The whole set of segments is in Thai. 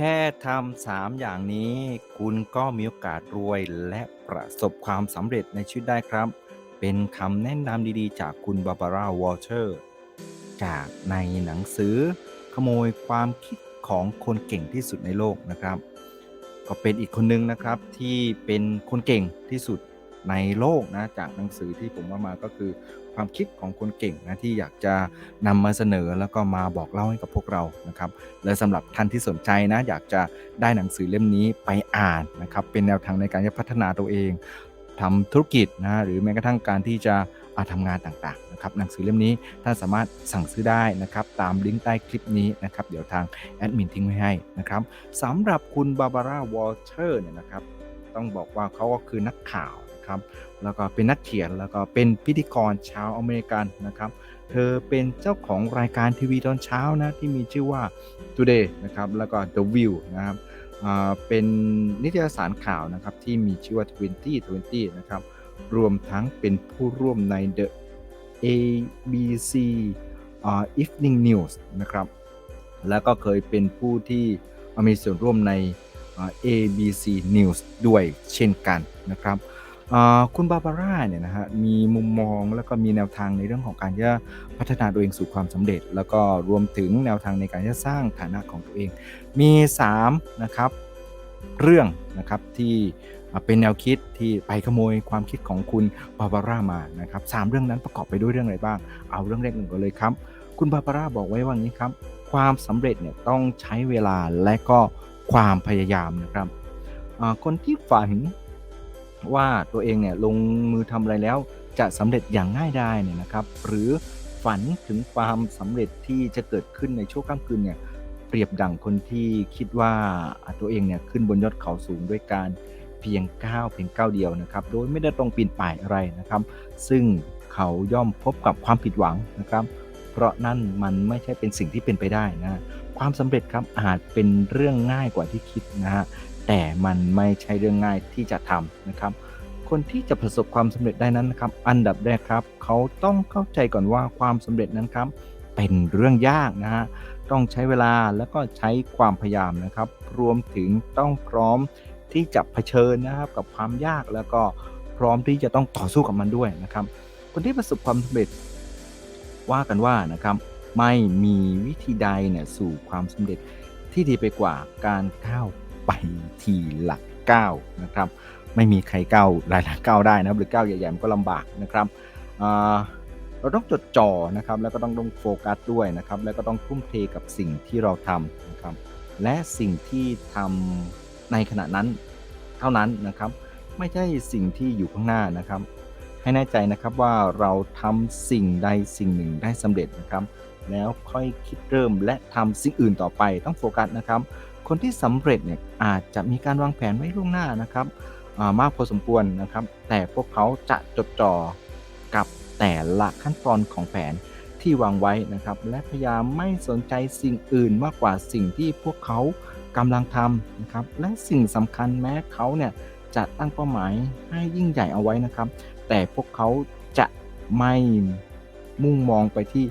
แค่ทำสามอย่างนี้ คุณก็มีโอกาสรวยและประสบความสำเร็จในชีวิตได้ครับ เป็นคำแนะนำดีๆ จากคุณบาบาร่าวอลเชอร์ จากในหนังสือ ขโมยความคิดของคนเก่งที่สุดในโลกนะครับ ก็เป็นอีกคนนึงนะครับที่เป็นคนเก่งที่สุด ในโลกนะจากหนังสือที่ผมว่ามาก็คือความคิดของคนเก่งนะที่อยากจะนำมาเสนอแล้วก็มาบอกเล่าให้กับพวกเรานะครับและสำหรับท่านที่สนใจนะอยากจะได้หนังสือเล่มนี้ไปอ่านนะครับเป็นแนวทางในการจะพัฒนาตัวเองทำธุรกิจนะหรือแม้กระทั่งการที่จะาทำงานต่างๆนะครับหนังสือเล่มนี้ท่านสามารถสั่งซื้อได้นะครับตามลิงก์ใต้คลิปนี้นะครับเดี๋ยวทางแอดมินทิ้งไว้ให้นะครับสำหรับคุณบาบาร่าวอลเชอร์เนี่ยนะครับต้องบอกว่าเขาก็คือนักข่าว นะครับแล้วก็เป็นนักเขียนแล้วก็เป็นพิธีกรชาวอเมริกันนะครับเธอเป็นเจ้าของรายการทีวีตอนเช้านะที่มีชื่อว่า Today นะครับแล้วก็ The View นะครับเป็นนิตยสารข่าวนะครับที่มีชื่อว่า 2020 นะครับรวมทั้งเป็นผู้ร่วมใน The ABC uh, Evening News นะครับแล้วก็เคยเป็นผู้ที่มีส่วนร่วมใน ABC News ด้วยเช่นกันนะครับ คุณบาบาร่าเนี่ยนะฮะมีมุมมองแล้วก็มีแนวทางในเรื่องของการจะพัฒนาตัวเองสู่ความสำเร็จ แล้วก็รวมถึงแนวทางในการจะสร้างฐานะของตัวเอง มี3นะครับเรื่องนะครับที่เป็นแนวคิดที่ไปขโมยความคิดของคุณบาบาร่ามานะครับสเรื่องนั้นประกอบไปด้วยเรื่องอะไรบ้าง เอาเรื่องแรกหนึ่งก่อนเลยครับ คุณบาบาร่าบอกไว้ว่างี้ครับ ความสำเร็จเนี่ยต้องใช้เวลาและก็ความพยายามนะครับคนที่ฝัน ว่าตัวเองเนี่ยลงมือทำอะไรแล้วจะสำเร็จอย่างง่ายดายเนี่ยนะครับ หรือฝันถึงความสำเร็จที่จะเกิดขึ้นในช่วงค่ำคืนเนี่ยเปรียบดังคนที่คิดว่าตัวเองเนี่ยขึ้นบนยอดเขาสูงด้วยการเพียงก้าวเพียงก้าวเดียวนะครับ โดยไม่ได้ต้องปีนป่ายอะไรนะครับ ซึ่งเขาย่อมพบกับความผิดหวังนะครับ เพราะนั่นมันไม่ใช่เป็นสิ่งที่เป็นไปได้นะ ความสำเร็จครับอาจเป็นเรื่องง่ายกว่าที่คิดนะฮะ แต่มันไม่ใช่เรื่องง่ายที่จะทำนะครับ คนที่จะประสบความสำเร็จได้นั้นนะครับ อันดับแรกครับ เขาต้องเข้าใจก่อนว่าความสำเร็จนั้นครับ เป็นเรื่องยากนะฮะต้องใช้เวลาแล้วก็ใช้ความพยายามนะครับ รวมถึงต้องพร้อมที่จะเผชิญนะครับกับความยากแล้วก็พร้อมที่จะต้องต่อสู้กับมันด้วยนะครับ คนที่ประสบความสำเร็จว่ากันว่านะครับ ไม่มีวิธีใดเนี่ยสู่ความสำเร็จที่ดีไปกว่าการก้าว ไปทีหละก้านะครับไม่มีใครก้าวหลายๆก้าวได้นะหรือก้าวใหญ่ๆมันก็ลำบากนะครับเราต้องจดจ่อนะครับแล้วก็ต้องต้องโฟกัสด้วยนะครับแล้วก็ต้องทุ่มเทกับสิ่งที่เราทำนะครับและสิ่งที่ทำในขณะนั้นเท่านั้นนะครับไม่ใช่สิ่งที่อยู่ข้างหน้านะครับ ให้แน่ใจนะครับว่าเราทำสิ่งใดสิ่งหนึ่งได้สำเร็จนะครับ แล้วค่อยคิดเริ่มและทำสิ่งอื่นต่อไปต้องโฟกัสนะครับ คนที่สำเร็จเนี่ยอาจจะมีการวางแผนไว้ล่วงหน้านะครับมากพอสมควรนะครับ แต่พวกเขาจะจดจ่อกับแต่ละขั้นตอนของแผนที่วางไว้นะครับ และพยายามไม่สนใจสิ่งอื่นมากกว่าสิ่งที่พวกเขากำลังทำนะครับ และสิ่งสำคัญแม้เขาเนี่ยจะตั้งเป้าหมายให้ยิ่งใหญ่เอาไว้นะครับ แต่พวกเขาจะไม่มุ่งมองไปที่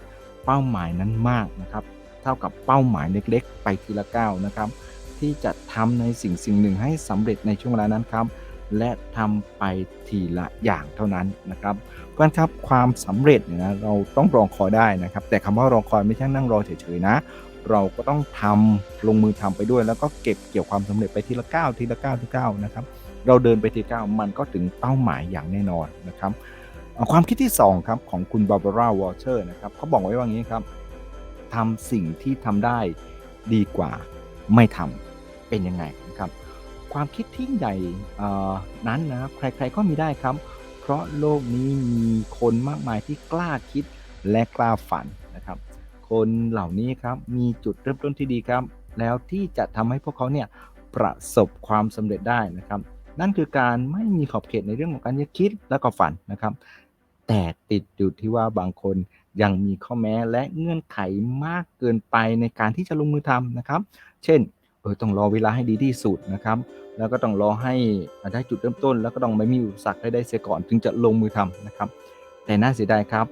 เป้าหมายนั้นมากนะครับ ท่ากับเป้าหมายเล็กๆ ไปทีละก้าวนะครับ ที่จะทำในสิ่งสิ่งหนึ่งให้สำเร็จในช่วงเวลานั้นครับ และทำไปทีละอย่างเท่านั้นนะครับเพื่อนครับความสำเร็จเนี่ยนะเราต้องรองคอยได้นะครับ แต่คำว่ารองคอยไม่ใช่นั่งรอเฉยๆนะ เราก็ต้องทำลงมือทำไปด้วย แล้วก็เก็บเกี่ยวความสำเร็จไปทีละก้าวทีละก้าวทีละก้าวนะครับ เราเดินไปทีก้าวมันก็ถึงเป้าหมายอย่างแน่นอนนะครับ ความคิดที่2ครับของคุณบาบาร่าวอเชอร์นะครับเขาบอกไว้ว่างี้ครับ ทำสิ่งที่ทำได้ดีกว่าไม่ทำเป็นยังไงนะครับ ความคิดที่ใหญ่นั้นนะครับใครๆก็มีได้ครับ เพราะโลกนี้มีคนมากมายที่กล้าคิดและกล้าฝันนะครับ คนเหล่านี้ครับมีจุดเริ่มต้นที่ดีครับ แล้วที่จะทำให้พวกเขาเนี่ยประสบความสำเร็จได้นะครับ นั่นคือการไม่มีขอบเขตในเรื่องของการคิดและก็ฝันนะครับ แต่ติดอยู่ที่ว่าบางคนยังมีข้อแม้และเงื่อนไขมากเกินไปในการที่จะลงมือทำนะครับ เช่นเอต้องรอเวลาให้ดีที่สุดนะครับ แล้วก็ต้องรอให้ได้จุดเริ่มต้น แล้วก็ต้องไม่มีอุปสรรคให้ได้เสียก่อนถึงจะลงมือทำนะครับ แต่น่าเสียดายครับ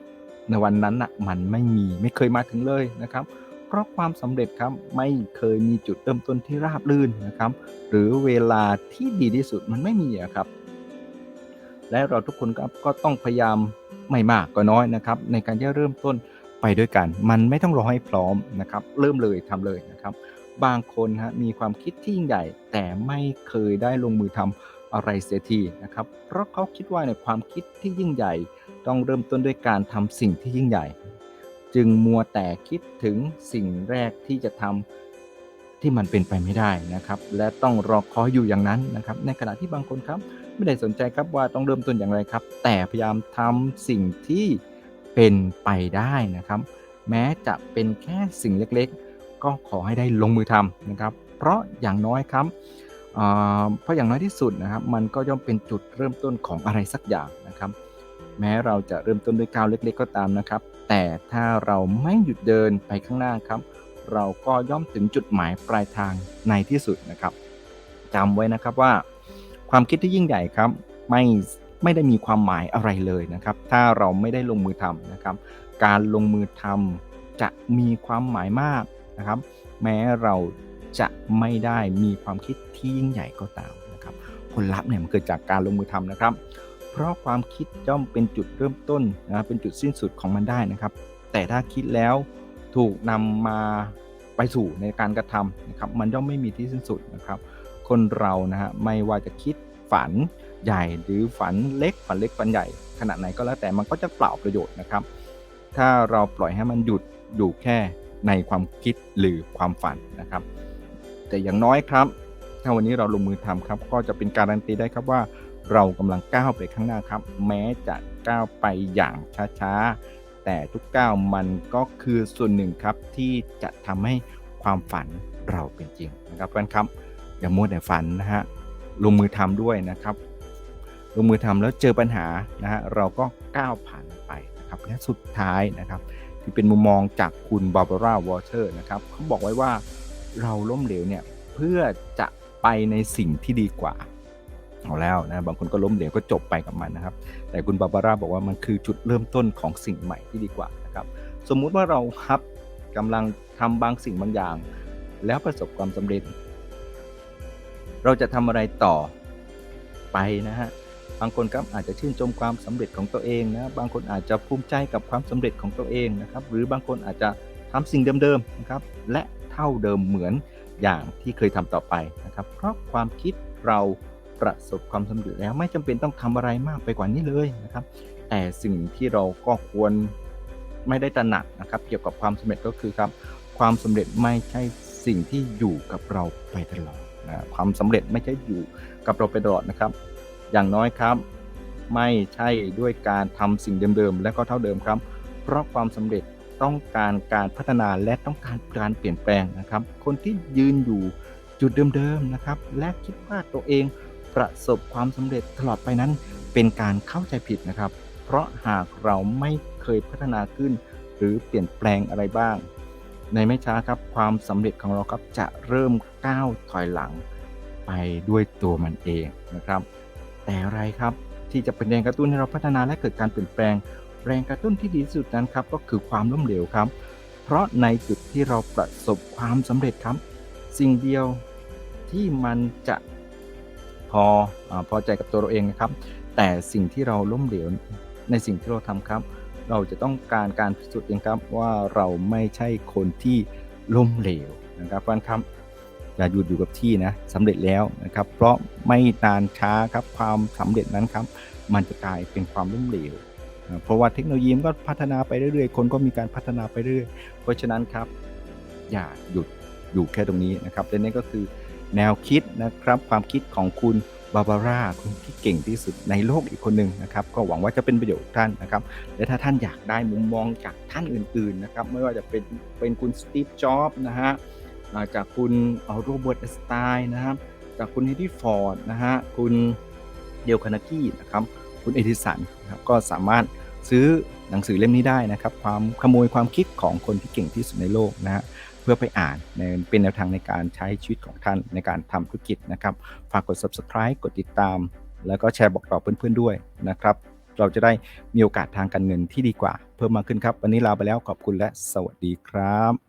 ในวันนั้นอะมันไม่มีไม่เคยมาถึงเลยนะครับ เพราะความสำเร็จครับไม่เคยมีจุดเริ่มต้นที่ราบรื่นนะครับ หรือเวลาที่ดีที่สุดมันไม่มีอะครับ และเราทุกคนก็ต้องพยายามไม่มากก็น้อยนะครับในการที่เริ่มต้นไปด้วยกัน มันไม่ต้องรอให้พร้อมนะครับ เริ่มเลยทำเลยนะครับ บางคนฮะมีความคิดที่ยิ่งใหญ่ แต่ไม่เคยได้ลงมือทำอะไรเสียทีนะครับ เพราะเขาคิดว่าในความคิดที่ยิ่งใหญ่ ต้องเริ่มต้นด้วยการทำสิ่งที่ยิ่งใหญ่ จึงมัวแต่คิดถึงสิ่งแรกที่จะทำที่มันเป็นไปไม่ได้นะครับ และต้องรอคอยอยู่อย่างนั้นนะครับ ในขณะที่บางคนครับ ไม่ได้สนใจครับว่าต้องเริ่มต้นอย่างไรครับ แต่พยายามทำสิ่งที่เป็นไปได้นะครับ แม้จะเป็นแค่สิ่งเล็กๆ ก็ขอให้ได้ลงมือทำนะครับ เพราะอย่างน้อยครับเพราะอย่างน้อยที่สุดนะครับ มันก็ย่อมเป็นจุดเริ่มต้นของอะไรสักอย่างนะครับ แม้เราจะเริ่มต้นด้วยก้าวเล็ก ๆ ก็ตามนะครับ แต่ถ้าเราไม่หยุดเดินไปข้างหน้าครับ เราก็ย่อมถึงจุดหมายปลายทางในที่สุดนะครับจำไว้นะครับว่า ความคิดที่ยิ่งใหญ่ครับไม่ไม่ได้มีความหมายอะไรเลยนะครับ ถ้าเราไม่ได้ลงมือทำนะครับ การลงมือทำจะมีความหมายมากนะครับ แม้เราจะไม่ได้มีความคิดที่ยิ่งใหญ่ก็ตามนะครับ ผลลัพธ์เนี่ยมันเกิดจากการลงมือทำนะครับ เพราะความคิดย่อมเป็นจุดเริ่มต้นนะเป็นจุดสิ้นสุดของมันได้นะครับ แต่ถ้าคิดแล้วถูกนำมาไปสู่ในการกระทำนะครับ มันย่อมไม่มีที่สิ้นสุดนะครับ คนเรานะฮะไม่ว่าจะคิดฝันใหญ่หรือฝันเล็กฝันเล็กฝันใหญ่ขนาดไหนก็แล้วแต่มันก็จะเปล่าประโยชน์นะครับ ถ้าเราปล่อยให้มันหยุดอยู่แค่ในความคิดหรือความฝันนะครับ แต่อย่างน้อยครับ ถ้าวันนี้เราลงมือทำครับ ก็จะเป็นการันตีได้ครับว่า เรากำลังก้าวไปข้างหน้าครับ แม้จะก้าวไปอย่างช้าๆ แต่ทุกก้าวมันก็คือส่วนหนึ่งครับที่จะทำให้ความฝันเราเป็นจริงนะครับเพื่อนครับ อย่ามัวแต่ฝันนะฮะลงมือทำด้วยนะครับลงมือทำแล้วเจอปัญหานะฮะเราก็ก้าวผ่านไปนะครับและสุดท้ายนะครับ ที่เป็นมุมมองจากคุณบาร์บาร่าวอเตอร์นะครับเขาบอกไว้ว่าเราล้มเหลวเนี่ยเพื่อจะไปในสิ่งที่ดีกว่าเอาแล้วนะบางคนก็ล้มเหลวก็จบไปกับมันนะครับ แต่คุณบาร์บาร่าบอกว่ามันคือจุดเริ่มต้นของสิ่งใหม่ที่ดีกว่านะครับสมมุติว่าเราครับกำลังทำบางสิ่งบางอย่าง แล้วประสบความสำเร็จ เราจะทำอะไรต่อไปนะฮะบางคนครับอาจจะชื่นชมความสำเร็จของตัวเองนะบางคนอาจจะภูมิใจกับความสำเร็จของตัวเองนะครับ หรือบางคนอาจจะทำสิ่งเดิมๆนะครับ และเท่าเดิมเหมือนอย่างที่เคยทำต่อไปนะครับ เพราะความคิดเราประสบความสำเร็จแล้วไม่จำเป็นต้องทำอะไรมากไปกว่านี้เลยนะครับ แต่สิ่งที่เราก็ควรไม่ได้ตระหนักนะครับ เกี่ยวกับความสำเร็จก็คือครับ ความสำเร็จไม่ใช่สิ่งที่อยู่กับเราไปตลอด นะความสำเร็จไม่ใช่อยู่กับเราไปตลอดนะครับ อย่างน้อยครับ ไม่ใช่ด้วยการทำสิ่งเดิมๆและก็เท่าเดิมครับ เพราะความสำเร็จต้องการการพัฒนาและต้องการการเปลี่ยนแปลงนะครับ คนที่ยืนอยู่จุดเดิมๆนะครับ และคิดว่าตัวเองประสบความสำเร็จตลอดไปนั้น เป็นการเข้าใจผิดนะครับ เพราะหากเราไม่เคยพัฒนาขึ้น หรือเปลี่ยนแปลงอะไรบ้าง ในไม่ช้าครับความสำเร็จของเราครับจะเริ่มก้าวถอยหลังไปด้วยตัวมันเองนะครับ แต่อะไรครับที่จะเป็นแรงกระตุ้นให้เราพัฒนาและเกิดการเปลี่ยนแปลง แรงกระตุ้นที่ดีที่สุดนั้นครับก็คือความล้มเหลวครับ เพราะในจุดที่เราประสบความสำเร็จครับ สิ่งเดียวที่มันจะพออพอใจกับตัวเราเองนะครับ แต่สิ่งที่เราล้มเหลวในสิ่งที่เราทำครับ เราจะต้องการการพิสูจน์เองครับว่าเราไม่ใช่คนที่ล้มเหลวนะครับเพราะนั่นครับอย่าหยุดอยู่กับที่นะสำเร็จแล้วนะครับ เพราะไม่นานช้าครับความสำเร็จนั้นครับ มันจะกลายเป็นความล้มเหลวนะเพราะว่าเทคโนโลยีมันก็พัฒนาไปเรื่อยๆ คนก็มีการพัฒนาไปเรื่อย เพราะฉะนั้นครับ อย่าหยุดอยู่แค่ตรงนี้นะครับและนี่ก็คือแนวคิดนะครับความคิดของคุณ บาบาร่าคนที่เก่งที่สุดในโลกอีกคนหนึ่งนะครับ ก็หวังว่าจะเป็นประโยชน์ท่านนะครับ และถ้าท่านอยากได้มุมมองจากท่านอื่นๆนะครับ ไม่ว่าจะเป็นเป็นคุณสตีฟจ็อบส์นะฮะจากคุณโรเบิร์ตสไตน์นะครับ จากคุณเฮนรี่ฟอร์ดนะฮะคุณเดลคานากี้นะครับ คุณเอดิสันนะครับก็สามารถซื้อ หนังสือเล่มนี้ได้นะครับ ความขโมยความคิดของคนที่เก่งที่สุดในโลกนะฮะเพื่อไปอ่านในเป็นแนวทางในการใช้ชีวิตของท่านในการทำธุรกิจนะครับ ฝากกด subscribe กดติดตาม แล้วก็แชร์บอกต่อเพื่อนๆด้วยนะครับ เราจะได้มีโอกาสทางการเงินที่ดีกว่า เพิ่มมากขึ้นครับ วันนี้ลาไปแล้วขอบคุณและสวัสดีครับ